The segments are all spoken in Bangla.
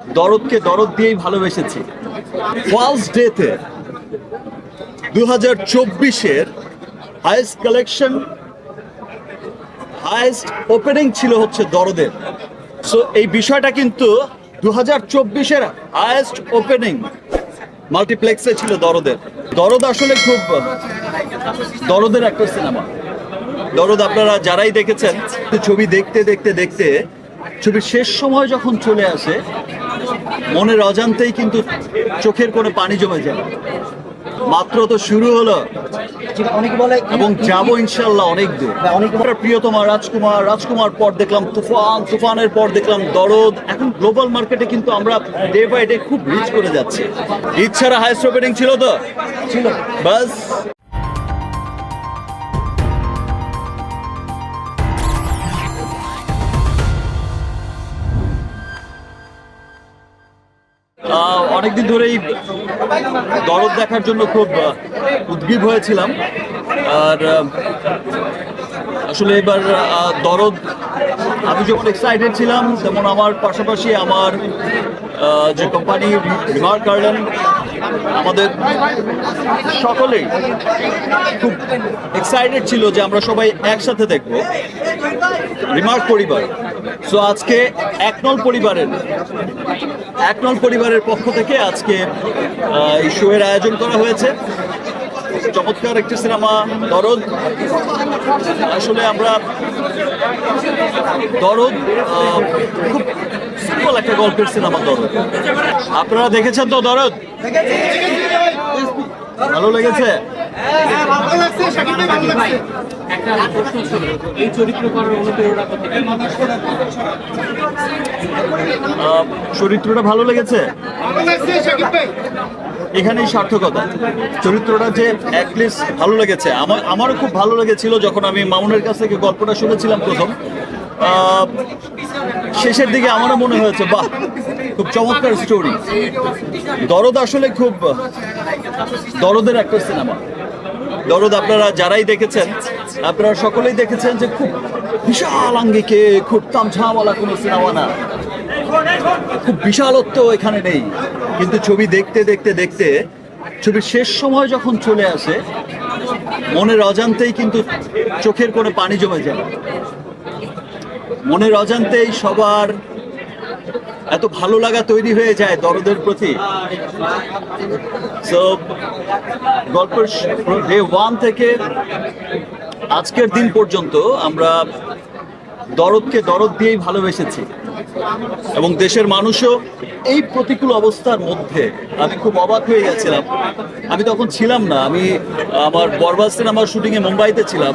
দরদকে দরদ দিয়েই ভালোবেসেছি। ফার্স্ট ডেতে দু হাজার চব্বিশের হাইস্ট কালেকশন হাইস্ট ওপেনিং ছিল হচ্ছে দরদের। সো এই বিষয়টা কিন্তু দু হাজার চব্বিশের হাইস্ট ওপেনিং মাল্টিপ্লেক্সে ছিল দরদের। দরদ আসলে খুব, দরদের একটা সিনেমা দরদ আপনারা যারাই দেখেছেন, ছবি দেখতে দেখতে দেখতে, ছবির শেষ সময় যখন চলে আসে মনের অজান্তেই কিন্তু চোখের কোনো পানি জমে যায়। মাত্র তো শুরু হলো। বলে এবং যাব ইনশাল্লাহ অনেক দূর। প্রিয়তমা রাজকুমার রাজকুমার পর দেখলাম তুফান তুফানের পর দেখলাম দরদ। এখন গ্লোবাল মার্কেটে কিন্তু আমরা ডে বাই ডে খুব রিচ করে যাচ্ছি। ছাড়া হাইস্ট ওপেনিং ছিল তো? ছিল। বাস। অনেকদিন ধরেই দরদ দেখার জন্য খুব উদ্গ্রীব হয়েছিলাম। আর আসলে এবার দরদ, আমি যখন এক্সাইটেড ছিলাম, তেমন আমার পাশাপাশি আমার যে কোম্পানি রিমার্ক গার্ডেন আমাদের সকলেই খুব এক্সাইটেড ছিল যে আমরা সবাই একসাথে দেখব রিমার্ক পরিবার। সো আজকে একনল পরিবারের একনল পরিবারের পক্ষ থেকে আজকে এই শোয়ের আয়োজন করা হয়েছে। চমৎকার একটি সিনেমা, দরদ। আসলে আমরা দরদ খুব সিম্পল একটা গল্পের সিনেমা দরদ আপনারা দেখেছেন তো দরদ? ভালো লেগেছে? চরিত্রটা ভালো লেগেছে? এখানেই সার্থকতা। চরিত্রটা যে অ্যাটলিস্ট ভালো লেগেছে। আমার আমারও খুব ভালো লেগেছিল যখন আমি মামুনের কাছ থেকে গল্পটা শুনেছিলাম প্রথম। শেষের দিকে আমারও মনে হয়েছে, বাহ, খুব চমৎকার স্টোরি দরদ আসলে খুব, দরদের একটা সিনেমা দরদ, আপনারা যারাই দেখেছেন, আপনারা সকলেই দেখেছেন যে খুব বিশাল আঙ্গিকে, খুব তামঝাওয়ালা কোনো সিনেমা না। খুব বিশালত্ব এখানে নেই। কিন্তু ছবি দেখতে দেখতে দেখতে, ছবির শেষ সময় যখন চলে আসে, মনের অজান্তেই কিন্তু চোখের কোনো পানি জমে যায়। মনের অজান্তেই সবার এত ভালো লাগা তৈরি হয়ে যায় দরদের প্রতি। গল্পের ডে ওয়ান থেকে আজকের দিন পর্যন্ত আমরা দরদকে দরদ দিয়েই ভালোবেসেছি এবং দেশের মানুষও এই প্রতিকূল অবস্থার মধ্যে আমি খুব অবাক হয়ে গেছিলাম। আমি তখন ছিলাম না, আমি আমার বরবাদ সিনেমার শুটিংয়ে মুম্বাইতে ছিলাম।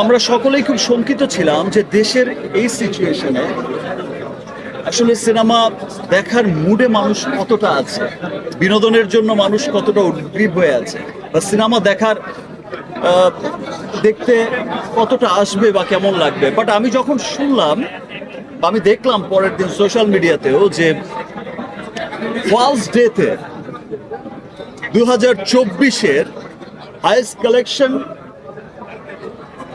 আমরা সকলেই খুব শঙ্কিত ছিলাম যে দেশের এই সিচুয়েশনে আসলে সিনেমা দেখার মুডে মানুষ কতটা আছে? বিনোদনের জন্য মানুষ কতটা উদ্গ্রীব হয়ে আছে? বা সিনেমা দেখার দেখতে কতটা আসবে বা কেমন লাগবে? বাট আমি যখন শুনলাম আমি দেখলাম পরের দিন সোশ্যাল মিডিয়াতেও যে ফার্স্ট ডেতে দু হাজার চব্বিশের হাইস্ট কালেকশন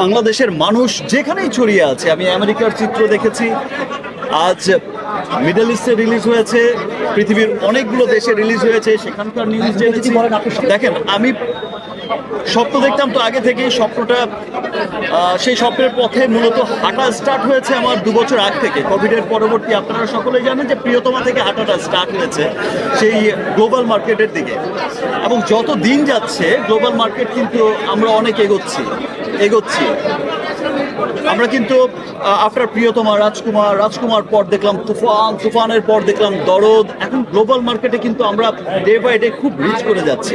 বাংলাদেশের মানুষ যেখানেই ছড়িয়ে আছে আমি আমেরিকার চিত্র দেখেছি। আজ মিডল ইস্টে রিলিজ হয়েছে পৃথিবীর অনেকগুলো দেশে রিলিজ হয়েছে সেখানকার নিউজ জেনেছি। দেখেন আমি স্বপ্ন দেখতাম তো আগে থেকেই স্বপ্নটা সেই স্বপ্নের পথে মূলত হাঁটা স্টার্ট হয়েছে আমার দু বছর আগ থেকে। কোভিডের পরবর্তী আপনারা সকলেই জানেন যে প্রিয়তমা থেকে হাঁটাটা স্টার্ট হয়েছে সেই গ্লোবাল মার্কেটের দিকে। এবং যত দিন যাচ্ছে গ্লোবাল মার্কেট কিন্তু আমরা অনেক এগোচ্ছি। এগোচ্ছি। আমরা কিন্তু আফটার প্রিয়তমা রাজকুমার রাজকুমার পর দেখলাম তুফান, তুফানের পর দেখলাম দরদ। এখন গ্লোবাল মার্কেটে কিন্তু আমরা ডে বাই ডে খুব রিচ করে যাচ্ছি।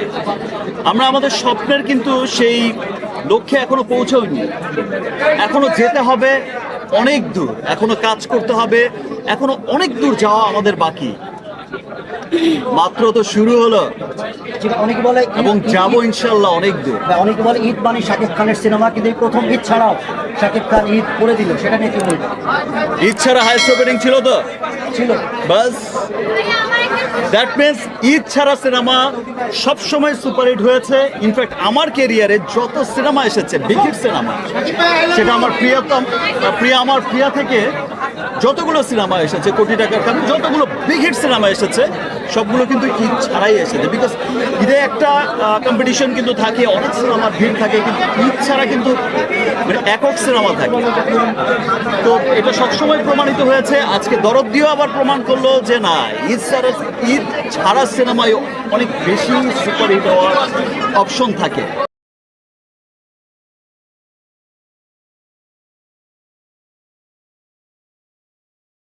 আমরা আমাদের স্বপ্নের কিন্তু সেই লক্ষ্যে এখনও পৌঁছাইনি। এখনও যেতে হবে অনেক দূর। এখনও কাজ করতে হবে। এখনও অনেক দূর যাওয়া আমাদের বাকি। মাত্র তো শুরু হলো। অনেকে বলে এবং যাব ইনশাল্লাহ অনেক দূর। অনেকে বলে ঈদ মানে শাকিব খানের সিনেমা কিন্তু প্রথম ঈদ ছাড়াও শাকিব খান ঈদ করে দিল। সেটা নিয়ে কি বলবেন? ঈদ ছাড়া হাইস্ট ওপেনিং ছিল তো? ছিল। বাস। দ্যাট মিনস ঈদ ছাড়া সিনেমা সবসময় সুপারহিট হয়েছে। ইনফ্যাক্ট আমার কেরিয়ারে যত সিনেমা এসেছে বিগ সিনেমা সেটা আমার প্রিয়তম প্রিয়া আমার প্রিয়া থেকে যতগুলো সিনেমা এসেছে, কোটি টাকার কারণ যতগুলো বিগ হিট সিনেমা এসেছে, সবগুলো কিন্তু ঈদ ছাড়াই এসেছে। বিকজ ঈদে একটা কম্পিটিশন কিন্তু থাকে, অনেক সিনেমার ভিড় থাকে, কিন্তু ঈদ ছাড়া কিন্তু মানে একক সিনেমা থাকে। তো এটা সবসময় প্রমাণিত হয়েছে। আজকে দরদ দিয়েও আবার প্রমাণ করল যে না, ঈদ ছাড়া ঈদ ছাড়া সিনেমায় অনেক বেশি সুপারহিট হওয়ার অপশন থাকে।